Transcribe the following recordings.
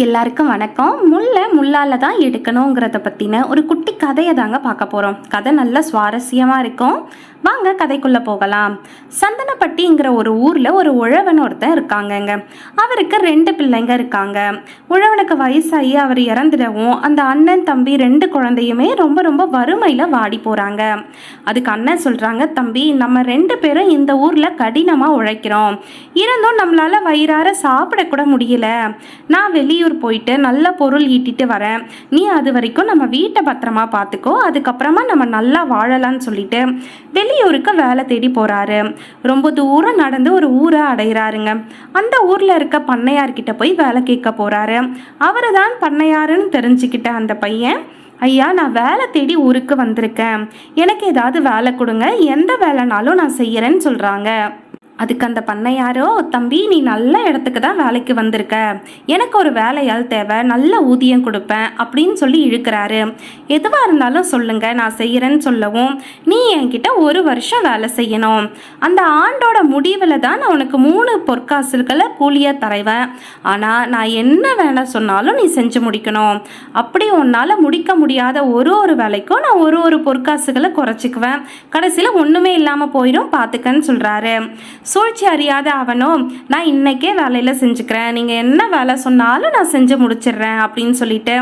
எல்லாருக்கும் வணக்கம். முல்லை முள்ளால தான் எடுக்கணுங்கிறத பற்றின ஒரு குட்டி கதையை தாங்க பார்க்க போகிறோம் கதை நல்ல சுவாரஸ்யமாக இருக்கும். வாங்க கதைக்குள்ளே போகலாம். சந்தனப்பட்டிங்கிற ஒரு ஊரில் ஒரு உழவன் ஒருத்தன் இருக்காங்கங்க. அவருக்கு ரெண்டு பிள்ளைங்க இருக்காங்க. உழவனுக்கு வயசாகி அவர் இறந்துடவும் அந்த அண்ணன் தம்பி ரெண்டு குழந்தையுமே ரொம்ப ரொம்ப வறுமையில் வாடி போகிறாங்க அதுக்கு அண்ணன் சொல்கிறாங்க தம்பி நம்ம ரெண்டு பேரும் இந்த ஊரில் கடினமாக உழைக்கிறோம். இருந்தும் நம்மளால் வயிறார சாப்பிடக்கூட முடியல. நான் வெளியே வெளியூர் போயிட்டு நல்ல பொருள் ஈட்டிட்டு வரேன். நீ அது வரைக்கும் நம்ம வீட்டை பத்திரமா பார்த்துக்கோ அதுக்கப்புறமா நம்ம நல்லா வாழலாம்னு சொல்லிட்டு வெளியூருக்கு வேலை தேடி போகிறாரு ரொம்ப தூரம் நடந்து ஒரு ஊரை அடைகிறாருங்க அந்த ஊரில் இருக்க பண்ணையார்கிட்ட போய் வேலை கேட்க போகிறாரு அவரு தான் பண்ணையாருன்னு தெரிஞ்சுக்கிட்ட அந்த பையன் ஐயா நான் வேலை தேடி ஊருக்கு வந்திருக்கேன். எனக்கு ஏதாவது வேலை கொடுங்க. எந்த வேலைனாலும் நான் செய்கிறேன்னு சொல்கிறாங்க அதுக்கு அந்த பண்ணையாரோ தம்பி நீ நல்ல இடத்துக்கு தான் வேலைக்கு வந்திருக்க. எனக்கு ஒரு வேலையால் தேவை நல்ல ஊதியம் கொடுப்பேன் அப்படின்னு சொல்லி இழுக்கிறாரு. எதுவாக இருந்தாலும் சொல்லுங்க நான் செய்கிறேன்னு சொல்லவும் நீ என்கிட்ட ஒரு வருஷம் வேலை செய்யணும். அந்த ஆண்டோட முடிவில் தான் நான் உனக்கு மூணு பொற்காசுகளை கூலியாக தரைவேன். ஆனால் நான் என்ன வேலை சொன்னாலும் நீ செஞ்சு முடிக்கணும். அப்படி உன்னால் முடிக்க முடியாத ஒரு ஒரு வேலைக்கும் நான் ஒரு ஒரு பொற்காசுகளை குறைச்சிக்குவேன். கடைசியில் ஒன்றுமே இல்லாமல் போயிடும் பார்த்துக்கன்னு சொல்கிறாரு சூழ்ச்சி அறியாத அவனும் நான் இன்றைக்கே வேலையில் செஞ்சுக்கிறேன். நீங்கள் என்ன வேலை சொன்னாலும் நான் செஞ்சு முடிச்சிடுறேன் அப்படின்னு சொல்லிட்டு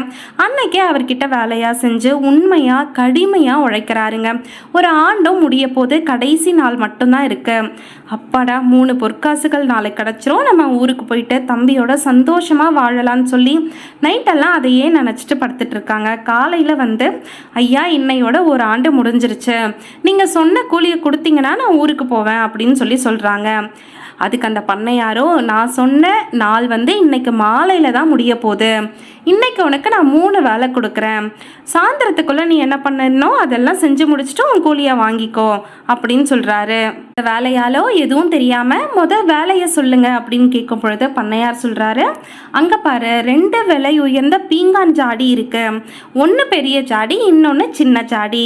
அன்னைக்கே அவர்கிட்ட வேலையாக செஞ்சு உண்மையாக கடுமையாக உழைக்கிறாருங்க. ஒரு ஆண்டும் முடிய போது கடைசி நாள் மட்டும்தான் இருக்குது அப்பாடா மூணு பொற்காசுகள் நாளைக்கு கிடச்சிரும். நம்ம ஊருக்கு போயிட்டு தம்பியோட சந்தோஷமாக வாழலாம்னு சொல்லி நைட்டெல்லாம் அதையே நினச்சிட்டு படுத்துட்டு இருக்காங்க. காலையில் வந்து ஐயா இன்னையோட ஒரு ஆண்டு முடிஞ்சிருச்சு. நீங்கள் சொன்ன கூலியை கொடுத்தீங்கன்னா நான் ஊருக்கு போவேன் அப்படின்னு சொல்லி சொல்கிறாங்க சொல்கிறாங்க அதுக்கு அந்த பண்ணையாரோ நான் சொன்ன நாள் வந்து இன்னைக்கு மாலையில் தான் முடிய போகுது. இன்னைக்கு உனக்கு நான் மூணு வேலை கொடுக்குறேன். சாயந்தரத்துக்குள்ளே நீ என்ன பண்ணணும் அதெல்லாம் செஞ்சு முடிச்சுட்டு உன் கூலியை வாங்கிக்கோ அப்படின்னு சொல்கிறாரு இந்த வேலையாலோ எதுவும் தெரியாமல் முத வேலையை சொல்லுங்க அப்படின்னு கேட்கும் பொழுது பண்ணையார் சொல்கிறாரு அங்கே பாரு ரெண்டு விலை உயர்ந்த பீங்கான் ஜாடி இருக்கு. ஒன்று பெரிய ஜாடி இன்னொன்று சின்ன ஜாடி.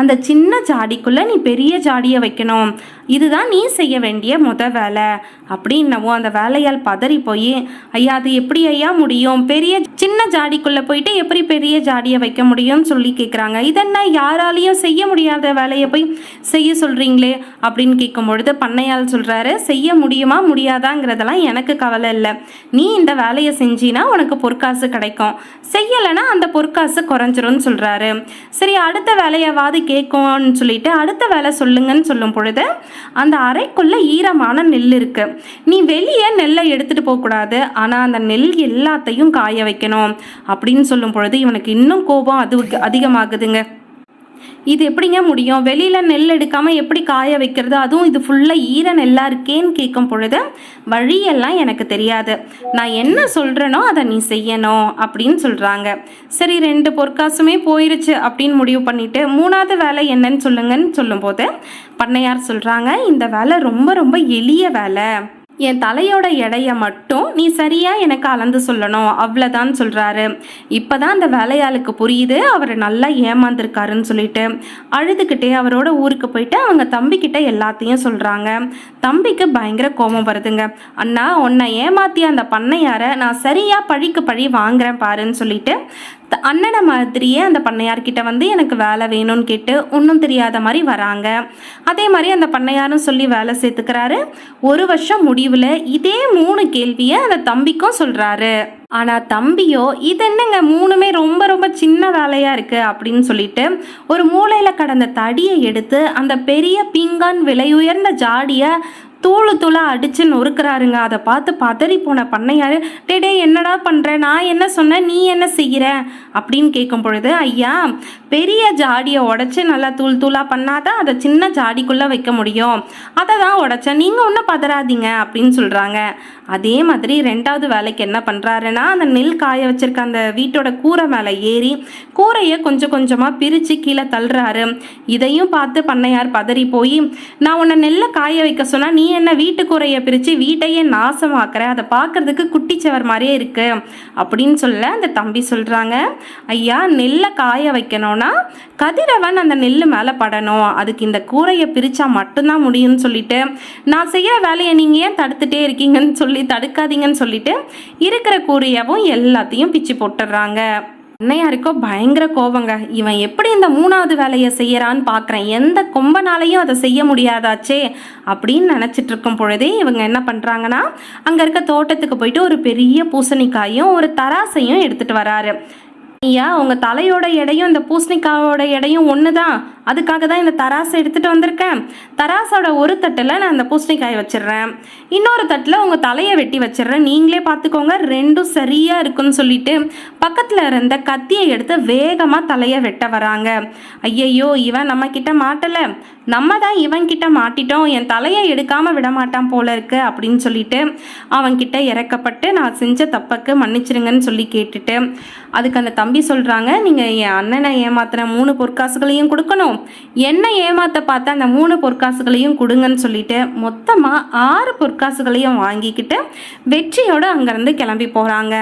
அந்த சின்ன ஜாடிக்குள்ளே நீ பெரிய ஜாடியை வைக்கணும். இதுதான் நீ செய்ய வேண்டிய முத வேலை. அப்படின்னவும் அந்த வேலையால் பதறி போய் ஐயா அது எப்படி ஐயா முடியும்? பெரிய சின்ன ஜாடிக்குள்ளே போயிட்டு எப்படி பெரிய ஜாடியை வைக்க முடியும்னு சொல்லி கேட்குறாங்க இதென்ன? யாராலையும் செய்ய முடியாத வேலையை போய் செய்ய சொல்கிறீங்களே அப்படின்னு கேட்கும் பொழுது பண்ணையால் சொல்கிறாரு செய்ய முடியுமா? முடியாதாங்கிறதெல்லாம் எனக்கு கவலை இல்லை. நீ இந்த வேலையை செஞ்சினா உனக்கு பொற்காசு கிடைக்கும். செய்யலைன்னா அந்த பொற்காசு குறைஞ்சிரும்னு சொல்கிறாரு சரி அடுத்த வேலையாவது கேட்கும்னு சொல்லிட்டு அடுத்த வேலை சொல்லுங்கன்னு சொல்லும் பொழுது அந்த அறைக்குள்ளே ஈரமான நெல் இருக்கு. நீ வெளியே நெல்லை எடுத்துட்டு போகக்கூடாது. ஆனால் அந்த நெல் எல்லாத்தையும் காய வைக்கணும். அப்படின்னு சொல்லும் பொழுது இவனுக்கு இன்னும் கோபம் அது அதிகமாகுதுங்க. இது எப்படிங்க முடியும்? வெளியில் நெல் எடுக்காமல் எப்படி காய வைக்கிறது? அதுவும் இது ஃபுல்லாக ஈர நெல்லாக இருக்கேன்னு கேட்கும் பொழுது வழியெல்லாம் எனக்கு தெரியாது. நான் என்ன சொல்கிறேனோ அதை நீ செய்யணும் அப்படின்னு சொல்கிறாங்க சரி ரெண்டு பொற்காசுமே போயிருச்சு அப்படின்னு முடிவு பண்ணிவிட்டு மூணாவது வேலை என்னன்னு சொல்லுங்கன்னு சொல்லும்போது பண்ணையார் சொல்கிறாங்க இந்த வேலை ரொம்ப ரொம்ப எளிய வேலை. என் தலையோட எடையை மட்டும் நீ சரியாக எனக்கு அளந்து சொல்லணும். அவ்வளோதான் சொல்கிறாரு இப்போ தான் அந்த வேலையாளுக்கு புரியுது. அவர் நல்லா ஏமாந்துருக்காருன்னு சொல்லிட்டு அழுதுகிட்டே அவரோட ஊருக்கு போயிட்டு அவங்க தம்பிக்கிட்ட எல்லாத்தையும் சொல்கிறாங்க தம்பிக்கு பயங்கர கோபம் வருதுங்க. அண்ணா உன்னை ஏமாத்திய அந்த பண்ணையாரை நான் சரியாக பழிக்கு பழி வாங்குறேன் பாருன்னு சொல்லிட்டு அண்ணனை மாதிரியே அந்த பண்ணையார்கிட்ட வந்து எனக்கு வேலை வேணும்னு கேட்டு ஒன்றும் தெரியாத மாதிரி வராங்க. அதே மாதிரி அந்த பண்ணையாரும் சொல்லி வேலை சேர்த்துக்கிறாரு. ஒரு வருஷம் முடிவில் இதே மூணு கேள்வியை அந்த தம்பிக்கும் சொல்கிறாரு ஆனால் தம்பியோ இது என்னங்க? மூணுமே ரொம்ப ரொம்ப சின்ன வேலையாக இருக்குது அப்படின்னு சொல்லிட்டு ஒரு மூலையில் கடந்த தடியை எடுத்து அந்த பெரிய பீங்கான் விலை உயர்ந்த ஜாடியை தூளு தூளாக அடித்து நொறுக்கிறாருங்க. அதை பார்த்து பதறி போன பண்ணையார் டே டே என்னடா பண்ணுற நான் என்ன சொன்னேன் நீ என்ன செய்கிற அப்படின்னு கேட்கும் பொழுது ஐயா பெரிய ஜாடியை உடச்சி நல்லா தூள் தூளாக பண்ணாதான் அதை சின்ன ஜாடிக்குள்ளே வைக்க முடியும். அதை தான் உடைச்சேன் நீங்கள் ஒன்றும் பதறாதீங்க. அப்படின்னு சொல்கிறாங்க அதே மாதிரி ரெண்டாவது வேலைக்கு என்ன பண்ணுறாருன்னா அந்த நெல் காய வச்சிருக்க அந்த வீட்டோட கூரை மேலே ஏறி கூரையை கொஞ்சம் கொஞ்சமாக பிரித்து கீழே தள்ளுறாரு. இதையும் பார்த்து பண்ணையார் பதறி போய் நான் உன்னை நெல்லை காய வைக்க சொன்னால் நீ என்ன வீட்டுக்குறைய பிரித்து வீட்டையே நாசமாக்குற அதை பார்க்கறதுக்கு குட்டிச்சவர் மாதிரியே இருக்கு அப்படின்னு சொல்ல அந்த தம்பி சொல்கிறாங்க ஐயா நெல்லை காய வைக்கணும்னா கதிரவன் அந்த நெல் மேலே படணும். அதுக்கு இந்த கூரையை பிரித்தா மட்டும்தான் முடியும்னு சொல்லிட்டு நான் செய்கிற வேலையை நீங்கள் ஏன் தடுத்துட்டே இருக்கீங்கன்னு சொல்லி தடுக்காதீங்கன்னு சொல்லிட்டு இருக்கிற கூரையவும் எல்லாத்தையும் பிச்சு போட்டுடுறாங்க. அன்னையாருக்கோ பயங்கர கோபங்க இவன் எப்படி இந்த மூணாவது வேலையை செய்யறான்னு பார்க்குறேன் எந்த கொம்பனாலையும் அதை செய்ய முடியாதாச்சே அப்படின்னு நினச்சிட்டு இருக்கும் பொழுதே இவங்க என்ன பண்ணுறாங்கன்னா அங்கே இருக்க தோட்டத்துக்கு போயிட்டு ஒரு பெரிய பூசணிக்காயும் ஒரு தராசையும் எடுத்துட்டு வராரு. ஐயா உங்கள் தலையோட எடையும் இந்த பூசணிக்காயோட எடையும் ஒன்று தான் அதுக்காக தான் இந்த தராசை எடுத்துகிட்டு வந்திருக்கேன். தராசோட ஒரு தட்டில் நான் இந்த பூசணிக்காயை வச்சிடுறேன். இன்னொரு தட்டில் உங்கள் தலையை வெட்டி வச்சிடுறேன். நீங்களே பார்த்துக்கோங்க ரெண்டும் சரியாக இருக்குன்னு சொல்லிட்டு பக்கத்தில் இருந்த கத்தியை எடுத்து வேகமாக தலையை வெட்ட வராங்க. ஐயையோ இவன் நம்ம கிட்ட மாட்டலை. நம்ம தான் இவன் கிட்ட மாட்டிட்டோம். என் தலையை எடுக்காமல் விட மாட்டான் போல இருக்கு அப்படின்னு சொல்லிட்டு அவன்கிட்ட இறக்கப்பட்டு நான் செஞ்ச தப்புக்கு மன்னிச்சிருங்கன்னு சொல்லி கேட்டுட்டு அதுக்கு அந்த தம்பி சொல்கிறாங்க நீங்கள் என் அண்ணனை ஏமாத்துன மூணு பொற்காசுகளையும் கொடுக்கணும். என்ன ஏமாத்த பார்த்த அந்த மூணு பொற்காசுகளையும் கொடுங்கன்னு சொல்லிட்டு மொத்தமாக ஆறு பொற்காசுகளையும் வாங்கிக்கிட்டு வெற்றியோடு அங்கேருந்து கிளம்பி போகிறாங்க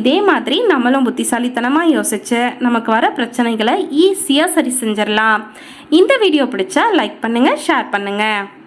இதே மாதிரி நம்மளும் புத்திசாலித்தனமாக யோசிச்சு நமக்கு வர பிரச்சனைகளை ஈஸியாக சரி செஞ்சிடலாம். இந்த வீடியோ பிடிச்சா லைக் பண்ணுங்கள் ஷேர் பண்ணுங்கள்